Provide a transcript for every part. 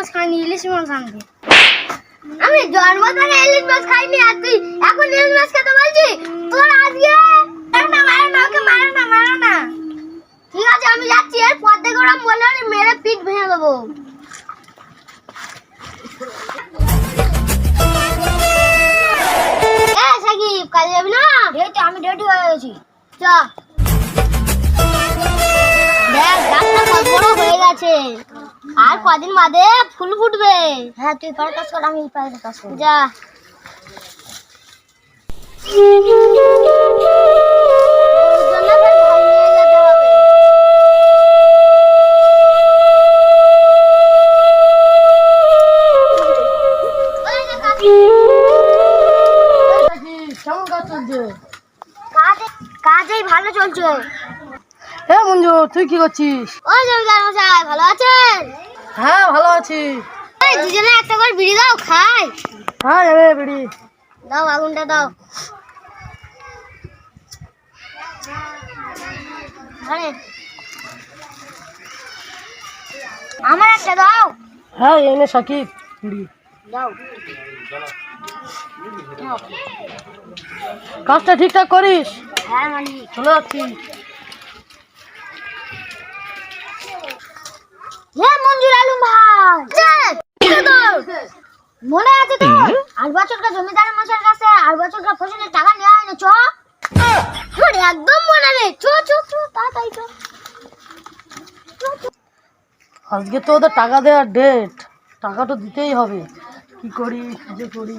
ইলিশ মাছ আনবি। আমি জন্ম থেকে ইলিশ মাছ খাইনি আর তুই এখন ইলিশ মাছ খেতে বলছি? তোর আজকে না, মারো না, ওকে মারো না মারো না। ঠিক আছে, আমি যাচ্ছি এর পর ওরা বলে আমি মেরে পিঠ ভেঙে দেবো। দেখ আর কদিন বাদে ফুল ফুটবে। হ্যাঁ তুই পার কাজ কর আমি পার কাজ কর যা। কাজেই ভালো চলছে। হে মঞ্জু তুই কি করছিস? ওই জমিদার মশাই ভালো আছেন? হ্যাঁ ভালো আছি। এই দুজনে একটা করে বিড়ি দাও খাই। হ্যাঁ যাবে বেড়ি। দাও আগুনটা দাও। আরে। আমার একটা দাও। হ্যাঁ এনে সাকিব বিড়ি। দাও। কাজটা ঠিকঠাক করিস? হ্যাঁ মালিক। চলে যাচ্ছি হে মঞ্জুর আলম ভাই। মনে আছে তো আর বছরকার জমিদারের মশাইয়ের কাছে আর বছরকার ফসলের টাকা নেওয়া হয় না চ একদম মনে নেই। চ চ চ তাড়াতাড়ি চ। আজকে তো ওদের টাকা দেওয়ার ডেট টাকা তো দিতেই হবে। কি করি কি যে করি?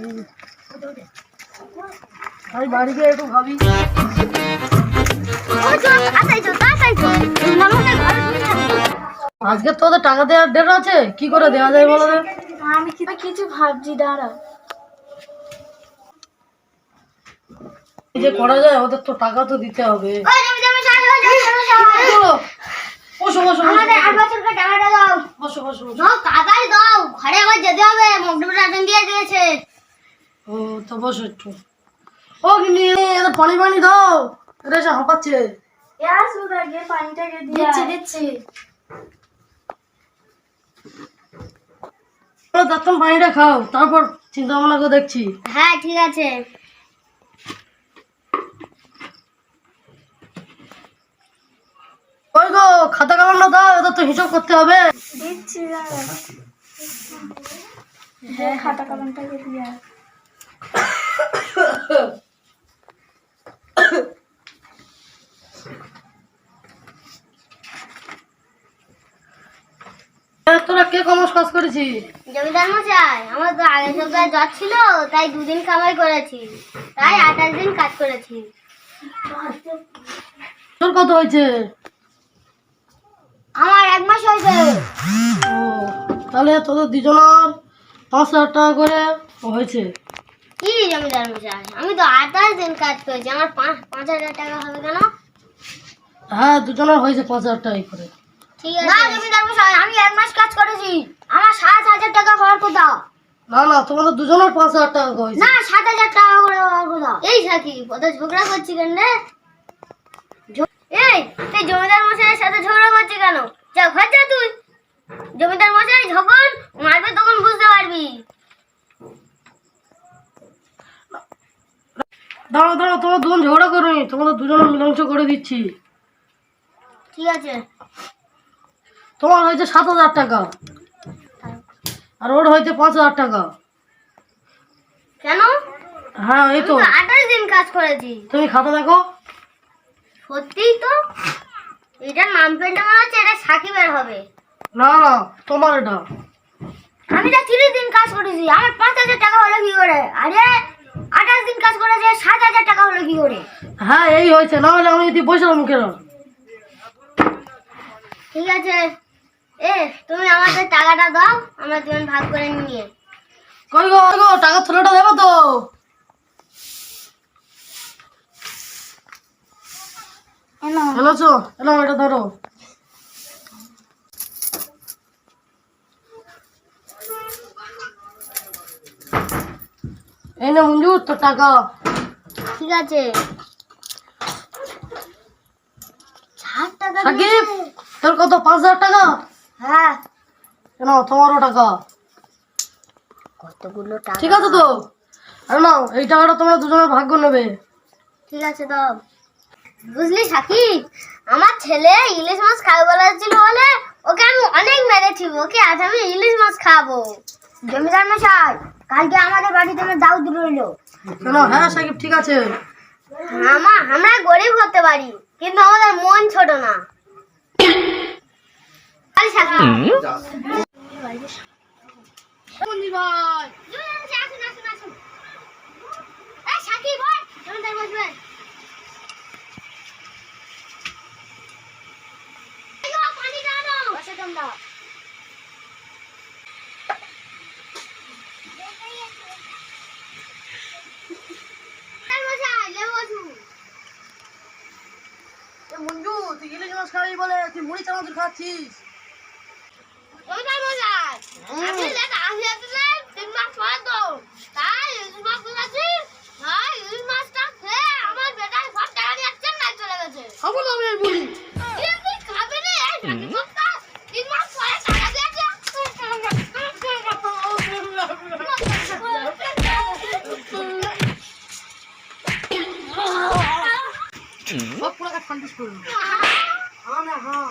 আমি বাড়ি গিয়ে একটু ভাবি। আজকে তো ওদের টাকা দেওয়ার ডেট আছে? কি করে দেওয়া যায় বলো আমি কিছু ভাবছি দাঁড়া। যে করা যায় ওদের তো টাকা তো দিতে হবে। ওই জমিদার মশাই ওই জমিদার মশাই চলো, বসো বসো আমাদের আর বছরকার টাকাটা দাও। বসো বসো বসো। দাও তাড়াতাড়ি দাও। ঘরে আবার যেতে হবে মগডুব রাজন দিয়ে দিয়েছে। ও তো বসো একটু। ও গিনি এটা পানি পানি দাও। হাঁপাচ্ছে। দিচ্ছি দিচ্ছি। তার পানিটা খাও তারপর চিন্তা ভাবনা করে দেখছি। হ্যাঁ ঠিক আছে। ওই গো খাতা কামানো দাও এদের তো হিসাব করতে হবে। দিচ্ছি হ্যাঁ খাতা কলমটাকে দিয়ে তোরা কে কমাস কাজ করেছিস? জমিদার মশাই আমার তো আগের সপ্তাহে জ্বর ছিল তাই দুদিন কামাই করেছি। তাই আঠাশ দিন কাজ করেছি। তোর কত হয়েছে? আমার এক মাস হয়েছে। ও তাহলে তোদের দুজনের পাঁচ হাজার টাকা করে হয়েছে। কি জমিদার মশাই? আমি তো আঠাশ দিন কাজ করেছি আমার পাঁচ পাঁচ হাজার টাকা হবে কেন? হ্যাঁ দুজনের হয়েছে পাঁচ হাজার টাকা করে। ঠিক আছে। না জমিদার মশাই আমি এক মাস কাজ করেছি। আমার সাত হাজার টাকা হওয়ার কথা। না না তোমাদের দুজনের পাঁচ হাজার টাকা করে হয়েছে। না সাত হাজার টাকা করে হওয়ার কথা। এই সাকি ওদের ঝগড়া করছি কেন রে? এই তুই জমিদার মশাইয়ের সাথে ঝগড়া করছিস কেন? যা ঘর যা তুই। জমিদার মশাই যখন মারবে তখন বুঝতে পারবি। দাঁড়াও দাঁড়াও তোমার দুজন ঝগড়া করোনি তোমাদের দুজনের মীমাংস করে দিচ্ছি। ঠিক আছে। তোমার হয়েছে সাত হাজার টাকা। আর ওর হয়েছে পাঁচ হাজার টাকা। কেন? হ্যাঁ এই তো। আঠাশ দিন কাজ করেছি। তুমি খাতা দেখো। সত্যিই তো? এটা নাম পেনটা মনে হচ্ছে এটা সাকিবের হবে। না না তোমার এটা। আমি তো তিরিশ দিন কাজ করেছি। আমার পাঁচ হাজার টাকা হলো কি করে? আরে আঠাশ দিন কাজ করেছে সাত হাজার টাকা হলো কি করে? হ্যাঁ এই হয়েছে। না হলে আমি যদি বসে মুখের ঠিক আছে। এ তুমি আমাদের টাকাটা দাও আমরা দুজন ভাগ করে নিয়ে। কই গো গো টাকা থলেটা দেবো তো। এলাম এটা ধরো। এই না তোর টাকা। ঠিক আছে। সাকিব তোর কত? পাঁচ হাজার টাকা? হ্যাঁ। কেন তোমারও টাকা। কতগুলো টাকা? ঠিক আছে তো? আর নাও এই টাকাটা তোমরা দুজনের ভাগ্য নেবে। ঠিক আছে তো। বুঝলি সাকিব আমার ছেলে ইলিশ মাছ খাবে বলেছিল বলে ওকে আমি অনেক মেরেছি ওকে আজ আমি ইলিশ মাছ খাব। জমিদার মশাই কালকে আমাদের বাড়িতে আমার দাউদ রইল। কেন হ্যাঁ সাকিব ঠিক আছে। আমা আমরা গরিব হতে পারি কিন্তু আমাদের মন ছোট না। মঞ্জু তুই ইলিশ মাছ খাবি বলে? তুই মুড়ি চানাচুর খাচ্ছিস? পরে কাজ ফান্ডিস করব হ্যাঁ। না হ্যাঁ।